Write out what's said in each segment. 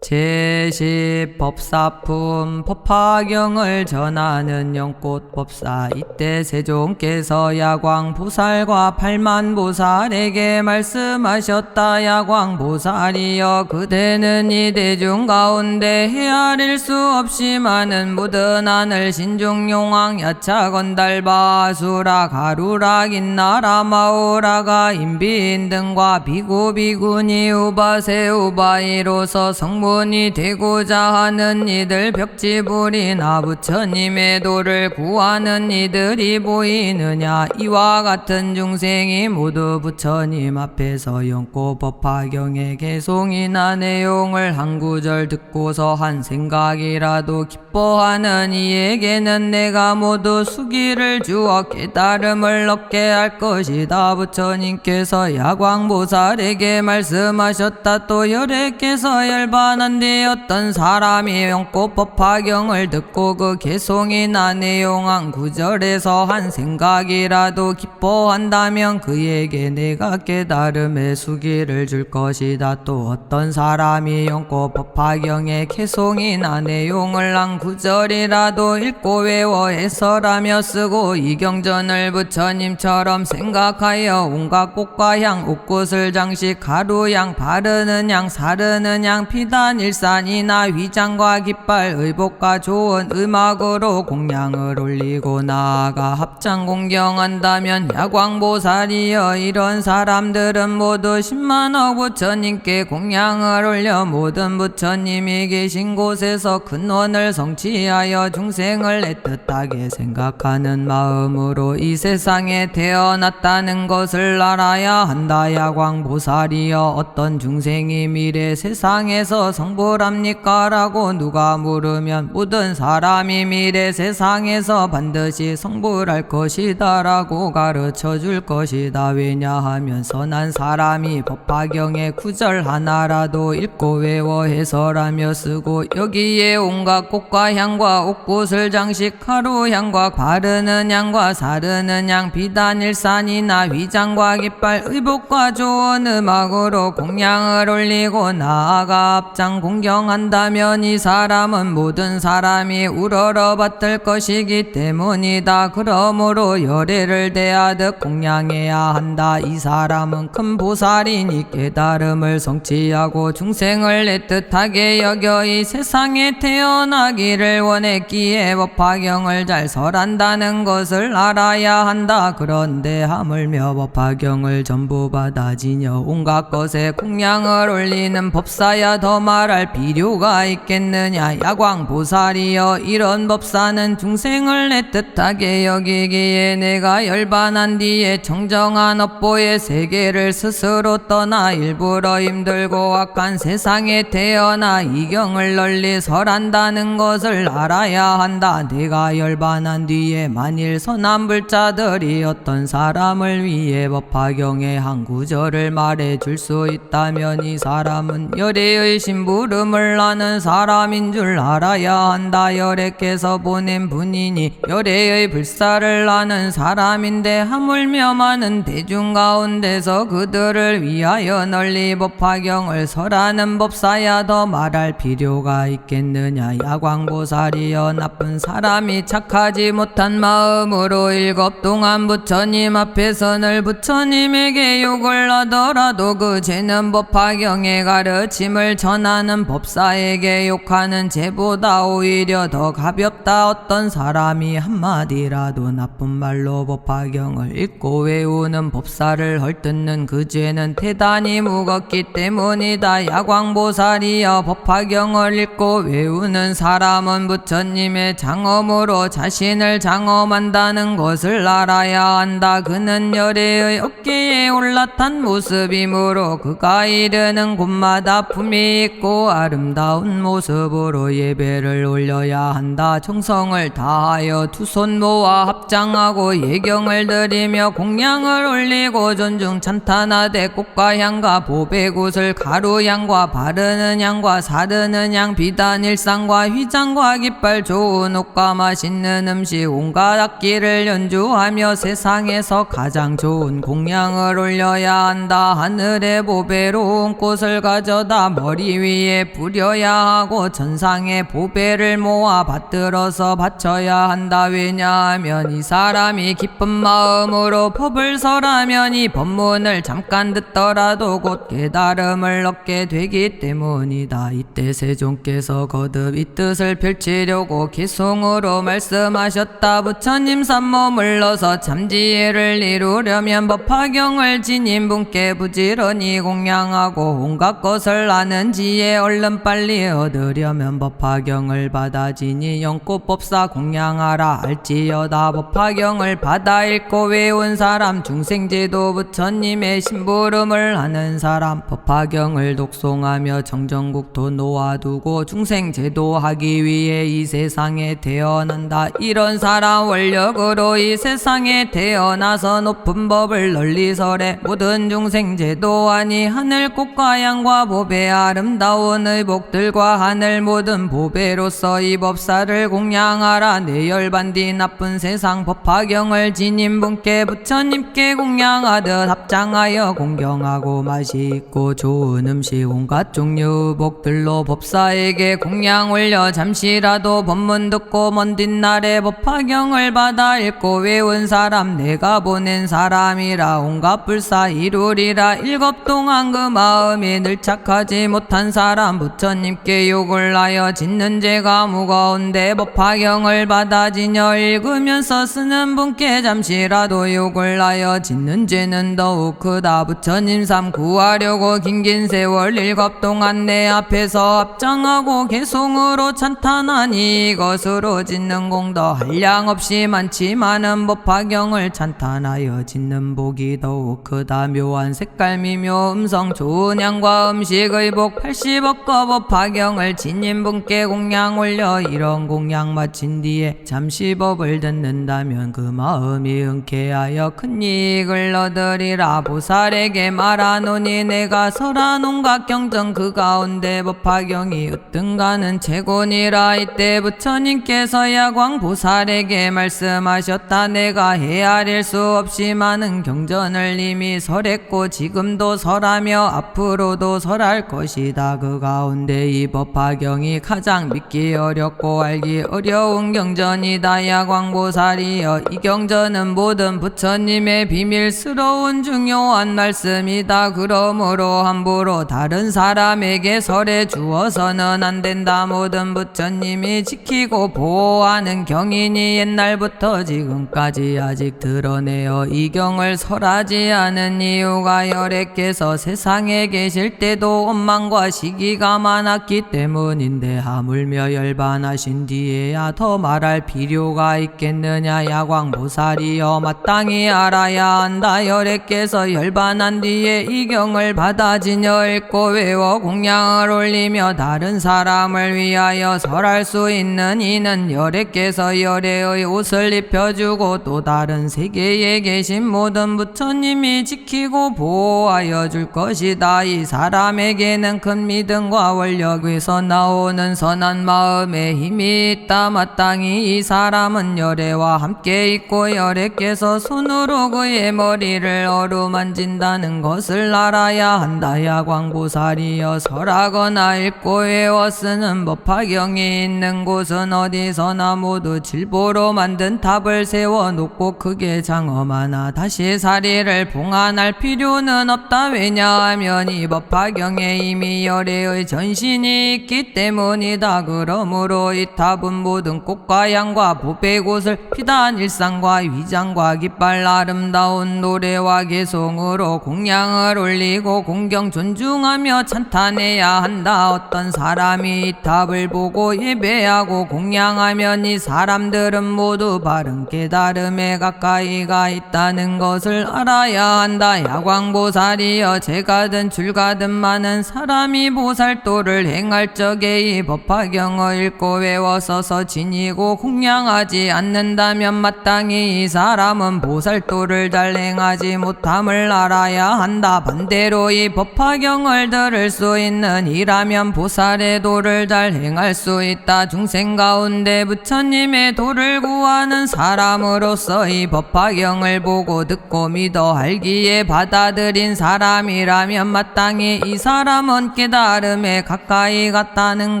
제시 법사품 법화경을 전하는 연꽃 법사. 이때 세종께서 야광 보살과 팔만 보살에게 말씀하셨다. 야광 보살이여 그대는 이 대중 가운데 헤아릴 수 없이 많은 모든 하늘 신중용왕 야차건달바 수라 가루라 긴나라 마오라가 인비인 등과 비구 비구니 우바세 우바이로서 성 문이 되고자 하는 이들 벽지불이나 부처님의 도를 구하는 이들이 보이느냐? 이와 같은 중생이 모두 부처님 앞에서 연고 법화경의 개송이나 내용을 한 구절 듣고서 한 생각이라도 기뻐하는 이에게는 내가 모두 수기를 주어 깨달음을 얻게 할 것이다. 부처님께서 야광보살에게 말씀하셨다. 또 열애께서 열반 한뒤 어떤 사람이 연꽃 법화경을 듣고 그 개송이 나 내용 한 구절에서 한 생각이라도 기뻐한다면 그에게 내가 깨달음의 수기를 줄 것이다. 또 어떤 사람이 연꽃 법화경의 개송이 나 내용을 한 구절이라도 읽고 외워 해설하며 쓰고 이경전을 부처님처럼 생각하여 온갖 꽃과 향 옷꽃을 장식 가루 양 바르는 양 사르는 양 피단 일산이나 휘장과 깃발 의복과 좋은 음악으로 공양을 올리고 나아가 합장 공경한다면 야광보살이여 이런 사람들은 모두 10만억 부처님께 공양을 올려 모든 부처님이 계신 곳에서 근원을 성취하여 중생을 애틋하게 생각하는 마음으로 이 세상에 태어났다는 것을 알아야 한다. 야광보살이여 어떤 중생이 미래 세상에서 성불합니까? 라고 누가 물으면 모든 사람이 미래 세상에서 반드시 성불할 것이다 라고 가르쳐 줄 것이다. 왜냐하면 선한 사람이 법화경의 구절 하나라도 읽고 외워 해설하며 쓰고 여기에 온갖 꽃과 향과 옷꽃을 장식하루 향과 바르는 향과 사르는 향 비단 일산이나 위장과 깃발 의복과 좋은 음악으로 공양을 올리고 나아가 앞장 공경한다면 이 사람은 모든 사람이 우러러 받을 것이기 때문이다. 그러므로 열애를 대하듯 공양해야 한다. 이 사람은 큰 보살이니 깨달음을 성취하고 중생을 애틋하게 여겨 이 세상에 태어나기를 원했기에 법화경을 잘 설한다는 것을 알아야 한다. 그런데 하물며 법화경을 전부 받아 지녀 온갖 것에 공양을 올리는 법사야 더말 할 필요가 있겠느냐? 야광보살이여 이런 법사는 중생을 애틋하게 여기기에 내가 열반한 뒤에 정정한 업보의 세계를 스스로 떠나 일부러 힘들고 악한 세상에 태어나 이경을 널리 설한다는 것을 알아야 한다. 내가 열반한 뒤에 만일 선한 불자들이 어떤 사람을 위해 법화경의 한 구절을 말해 줄 수 있다면 이 사람은 열애의 심부 름을 하는 사람인 줄 알아야 한다. 열애께서 보낸 분이니 열애의 불사를 하는 사람인데 하물며 많은 대중 가운데서 그들을 위하여 널리 법화경을 설하는 법사야. 더 말할 필요가 있겠느냐. 야광보살이여 나쁜 사람이 착하지 못한 마음으로 일곱 동안 부처님 앞에서 늘 부처님에게 욕을 하더라도 그 죄는 법화경의 가르침을 전하 는 법사에게 욕하는 죄보다 오히려 더 가볍다. 어떤 사람이 한마디라도 나쁜 말로 법화경을 읽고 외우는 법사를 헐뜯는 그 죄는 대단히 무겁기 때문이다. 야광보살이여 법화경을 읽고 외우는 사람은 부처님의 장엄으로 자신을 장엄한다는 것을 알아야 한다. 그는 열애의 어깨에 올라탄 모습이므로 그가 이르는 곳마다 품이 있고 아름다운 모습으로 예배를 올려야 한다. 정성을 다하여 두 손 모아 합장하고 예경을 드리며 공양을 올리고 존중 찬탄하되 꽃과 향과 보배굿을 가루향과 바르는 향과 사르는 향 비단 일상과 휘장과 깃발 좋은 옷과 맛있는 음식 온갖 악기를 연주하며 세상에서 가장 좋은 공양을 올려야 한다. 하늘의 보배로운 꽃을 가져다 머리 위에 부려야 하고 천상의 보배를 모아 받들어서 바쳐야 한다. 왜냐하면 이 사람이 기쁜 마음으로 법을 설하면 이 법문을 잠깐 듣더라도 곧 깨달음을 얻게 되기 때문이다. 이때 세종께서 거듭 이 뜻을 펼치려고 기송으로 말씀하셨다. 부처님 삼몸을 넣어서 참지혜를 이루려면 법화경을 지닌 분께 부지런히 공양하고 온갖 것을 아는 지혜 얼른 빨리 얻으려면 법화경을 받아 지니 연꽃법사 공양하라 알지여다. 법화경을 받아 읽고 외운 사람 중생제도 부처님의 심부름을 하는 사람. 법화경을 독송하며 정정국토 놓아두고 중생제도 하기 위해 이 세상에 태어난다. 이런 사람 원력으로 이 세상에 태어나서 높은 법을 널리 설해 모든 중생 제도하니 하늘꽃과 양과 보배 아름다 운 의복들과 하늘 모든 보배로서 이 법사를 공양하라. 내 열반디 나쁜 세상 법화경을 지닌 분께 부처님께 공양하듯 합장하여 공경하고 맛있고 좋은 음식 온갖 종류 복들로 법사에게 공양 올려 잠시라도 법문 듣고 먼 뒷날에 법화경을 받아 읽고 외운 사람 내가 보낸 사람이라 온갖 불사 이루리라. 일곱 동안 그 마음이 늘 착하지 못한 사람 부처님께 욕을 하여 짓는 죄가 무거운데 법화경을 받아 지녀 읽으면서 쓰는 분께 잠시라도 욕을 하여 짓는 죄는 더욱 크다. 부처님 삶 구하려고 긴긴 세월 일곱 동안 내 앞에서 합장하고 개송으로 찬탄하니 이것으로 짓는 공도 한량 없이 많지만은 법화경을 찬탄하여 짓는 복이 더욱 크다. 묘한 색깔 미묘 음성 좋은 향과 음식의 복 80 억거 법화경을 지닌 분께 공양 올려 이런 공양 마친 뒤에 잠시 법을 듣는다면 그 마음이 흔쾌하여 큰 이익을 얻으리라. 보살에게 말하노니 내가 설한 온갖 경전 그 가운데 법화경이 으뜸가는 최고니라. 이때 부처님께서 야광 보살에게 말씀하셨다. 내가 헤아릴 수 없이 많은 경전을 이미 설했고 지금도 설하며 앞으로도 설할 것이다 그 가운데 이 법화경이 가장 믿기 어렵고 알기 어려운 경전이다 야 광보살이여. 이 경전은 모든 부처님의 비밀스러운 중요한 말씀이다. 그러므로 함부로 다른 사람에게 설해 주어서는 안 된다. 모든 부처님이 지키고 보호하는 경이니 옛날부터 지금까지 아직 드러내어 이 경을 설하지 않은 이유가 열애께서 세상에 계실 때도 원망과 시 기가 많았기 때문인데 하물며 열반하신 뒤에야 더 말할 필요가 있겠느냐. 야광보살이여 마땅히 알아야 한다. 열애께서 열반한 뒤에 이 경을 받아 지녀 읽고 외워 공양을 올리며 다른 사람을 위하여 설할 수 있는 이는 열애께서 열애의 옷을 입혀주고 또 다른 세계에 계신 모든 부처님이 지키고 보호하여 줄 것이다. 이 사람에게는 큰 믿음과 원력에서 나오는 선한 마음에 힘이 있다. 마땅히 이 사람은 열애와 함께 있고 열애께서 손으로 그의 머리를 어루만진다는 것을 알아야 한다. 야광보살이여 설하거나 읽고 외워 쓰는 법화경이 있는 곳은 어디서나 모두 질보로 만든 탑을 세워 놓고 크게 장엄하나 다시 사리를 봉안할 필요는 없다. 왜냐하면 이 법화경에 이미 열 애의 전신이 있기 때문이다. 그러므로 이 탑은 모든 꽃과 양과 보배곳을 피단 일상과 위장과 깃발 아름다운 노래와 개송으로 공양을 올리고 공경 존중하며 찬탄해야 한다. 어떤 사람이 이 탑을 보고 예배하고 공양하면 이 사람들은 모두 바른 깨달음에 가까이 가 있다는 것을 알아야 한다. 야광보살이여 제가든 줄가든 많은 사람이 보살도를 행할 적에 이 법화경을 읽고 외워서서 지니고 공양하지 않는다면 마땅히 이 사람은 보살도를 잘 행하지 못함을 알아야 한다. 반대로 이 법화경을 들을 수 있는 이라면 보살의 도를 잘 행할 수 있다. 중생 가운데 부처님의 도를 구하는 사람으로서 이 법화경을 보고 듣고 믿어 알기에 받아들인 사람이라면 마땅히 이 사람은 깨달아 깨달음에 가까이 갔다는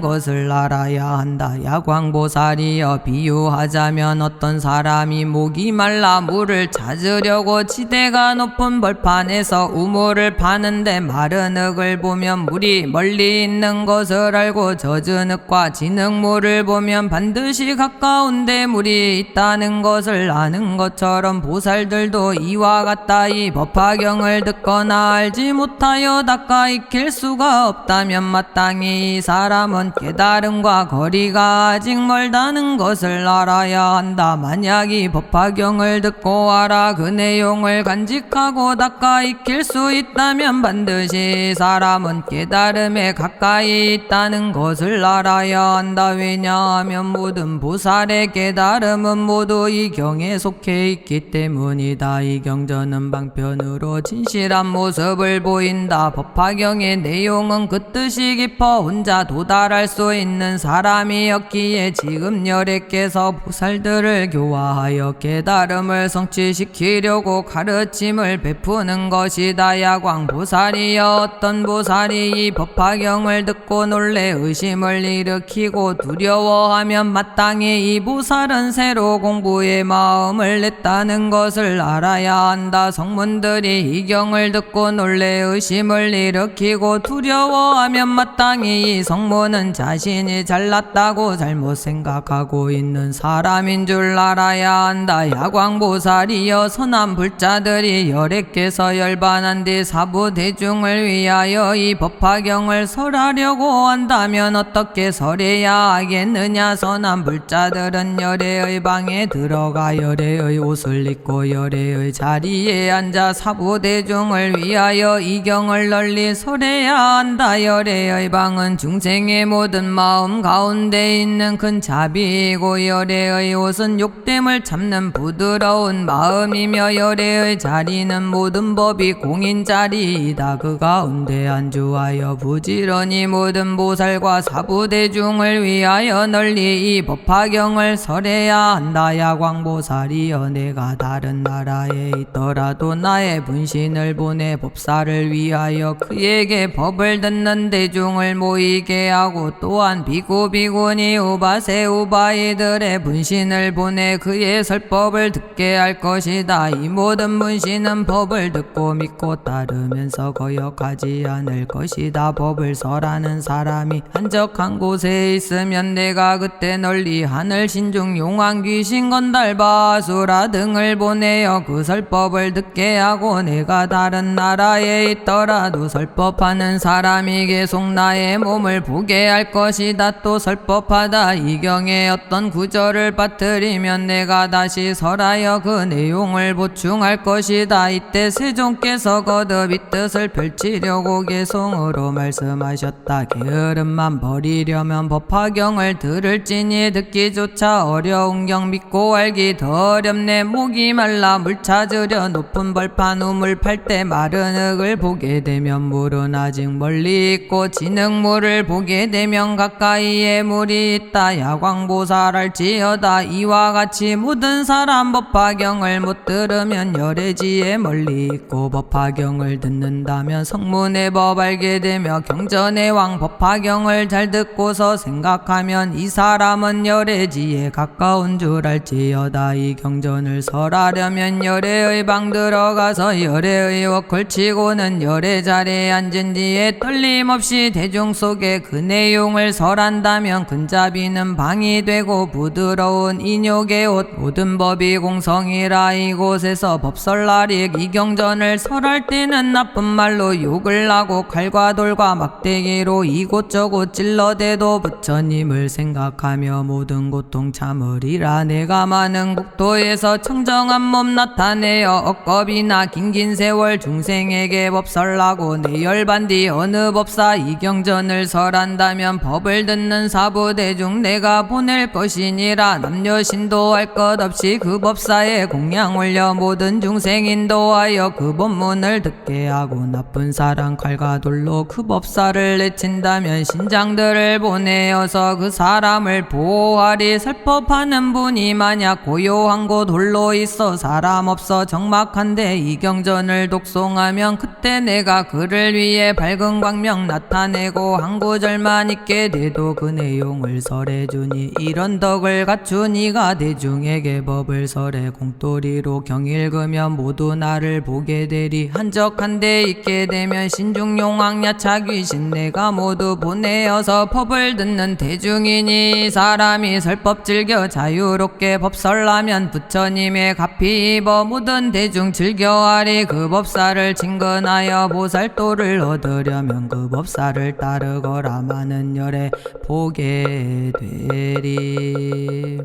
것을 알아야 한다. 야광보살이여 비유하자면 어떤 사람이 목이 말라 물을 찾으려고 지대가 높은 벌판에서 우물을 파는데 마른 흙을 보면 물이 멀리 있는 것을 알고 젖은 흙과 진흙 물을 보면 반드시 가까운데 물이 있다는 것을 아는 것처럼 보살들도 이와 같다 이 법화경을 듣거나 알지 못하여 닦아 익힐 수가 없다 면 마땅히 이 사람은 깨달음과 거리가 아직 멀다는 것을 알아야 한다. 만약 이 법화경을 듣고 알아 그 내용을 간직하고 닦아 익힐 수 있다면 반드시 이 사람은 깨달음에 가까이 있다는 것을 알아야 한다. 왜냐하면 모든 보살의 깨달음은 모두 이 경에 속해 있기 때문이다. 이 경전은 방편으로 진실한 모습을 보인다. 법화경의 내용은 그 뜻이 깊어 혼자 도달할 수 있는 사람이었기에 지금 열애께서 보살들을 교화하여 깨달음을 성취시키려고 가르침을 베푸는 것이다 야광 보살이여 어떤 보살이 이 법화경을 듣고 놀래 의심을 일으키고 두려워하면 마땅히 이 보살은 새로 공부에 마음을 냈다는 것을 알아야 한다. 성문들이 이 경을 듣고 놀래 의심을 일으키고 두려워 하면 마땅히 이 성문은 자신이 잘났다고 잘못 생각하고 있는 사람인 줄 알아야 한다. 야광보살이여 선한 불자들이 열애께서 열반한 뒤 사부 대중을 위하여 이 법화경을 설하려고 한다면 어떻게 설해야 하겠느냐? 선한 불자들은 열애의 방에 들어가 열애의 옷을 입고 열애의 자리에 앉아 사부 대중을 위하여 이 경을 널리 설해야 한다 열애의 방은 중생의 모든 마음 가운데 있는 큰 자비이고 열애의 옷은 욕됨을 참는 부드러운 마음이며 열애의 자리는 모든 법이 공인 자리이다. 그 가운데 안주하여 부지런히 모든 보살과 사부대중을 위하여 널리 이 법화경을 설해야 한다. 야광보살이여 내가 다른 나라에 있더라도 나의 분신을 보내 법사를 위하여 그에게 법을 듣는 대중을 모이게 하고 또한 비구 비구니 우바세 우바이들의 분신을 보내 그의 설법을 듣게 할 것이다. 이 모든 분신은 법을 듣고 믿고 따르면서 거역하지 않을 것이다. 법을 설하는 사람이 한적한 곳에 있으면 내가 그때 널리 하늘 신중 용왕 귀신 건달 바 수라 등을 보내어 그 설법을 듣게 하고 내가 다른 나라에 있더라도 설법하는 사람이 계속 나의 몸을 보게 할 것이다. 또 설법하다. 이 경의 어떤 구절을 빠뜨리면 내가 다시 설하여 그 내용을 보충할 것이다. 이때 세종께서 거듭 이 뜻을 펼치려고 개송으로 말씀하셨다. 게으름만 버리려면 법화경을 들을지니 듣기조차 어려운 경 믿고 알기 더 어렵네. 목이 말라 물 찾으려 높은 벌판 우물 팔 때 마른 흙을 보게 되면 물은 아직 멀리 있고 진흙물을 보게 되면 가까이에 물이 있다. 야광보살할지어다. 이와 같이 모든 사람 법화경을 못 들으면 열애지에 멀리 있고 법화경을 듣는다면 성문의 법 알게 되며 경전의 왕 법화경을 잘 듣고서 생각하면 이 사람은 열애지에 가까운 줄 알지어다. 이 경전을 설하려면 열애의 방 들어가서 열애의 웍 걸치고는 열애 자리에 앉은 뒤에 떨 림없이 대중 속에 그 내용을 설한다면 근자비는 방이 되고 부드러운 인욕의 옷 모든 법이 공성이라 이곳에서 법설날이 이 경전을 설할 때는 나쁜 말로 욕을 하고 칼과 돌과 막대기로 이곳저곳 찔러대도 부처님을 생각하며 모든 고통 참으리라. 내가 많은 국도에서 청정한 몸 나타내어 억겁이나 긴긴 세월 중생에게 법설하고 내 열반디 어느 법사 이 경전을 설한다면 법을 듣는 사부대중 내가 보낼 것이니라. 남녀 신도할 것 없이 그 법사에 공양 올려 모든 중생 인도하여 그 법문을 듣게 하고 나쁜 사람 칼과 돌로 그 법사를 내친다면 신장들을 보내어서 그 사람을 보호하리. 설법하는 분이 만약 고요한 곳 홀로 있어 사람 없어 적막한데 이 경전을 독송하면 그때 내가 그를 위해 밝은 광명 명 나타내고 한 구절만 있게 돼도 그 내용을 설해주니 이런 덕을 갖춘 이가 대중에게 법을 설해 공돌이로 경 읽으면 모두 나를 보게 되리. 한적한데 있게 되면 신중용왕 야차 귀신 내가 모두 보내어서 법을 듣는 대중이니 사람이 설법 즐겨 자유롭게 법설하면 부처님의 값이 입어 모든 대중 즐겨하리. 그 법사를 친근하여 보살도를 얻으려면 그 법사를 따르거라 많은 열에 보게 되리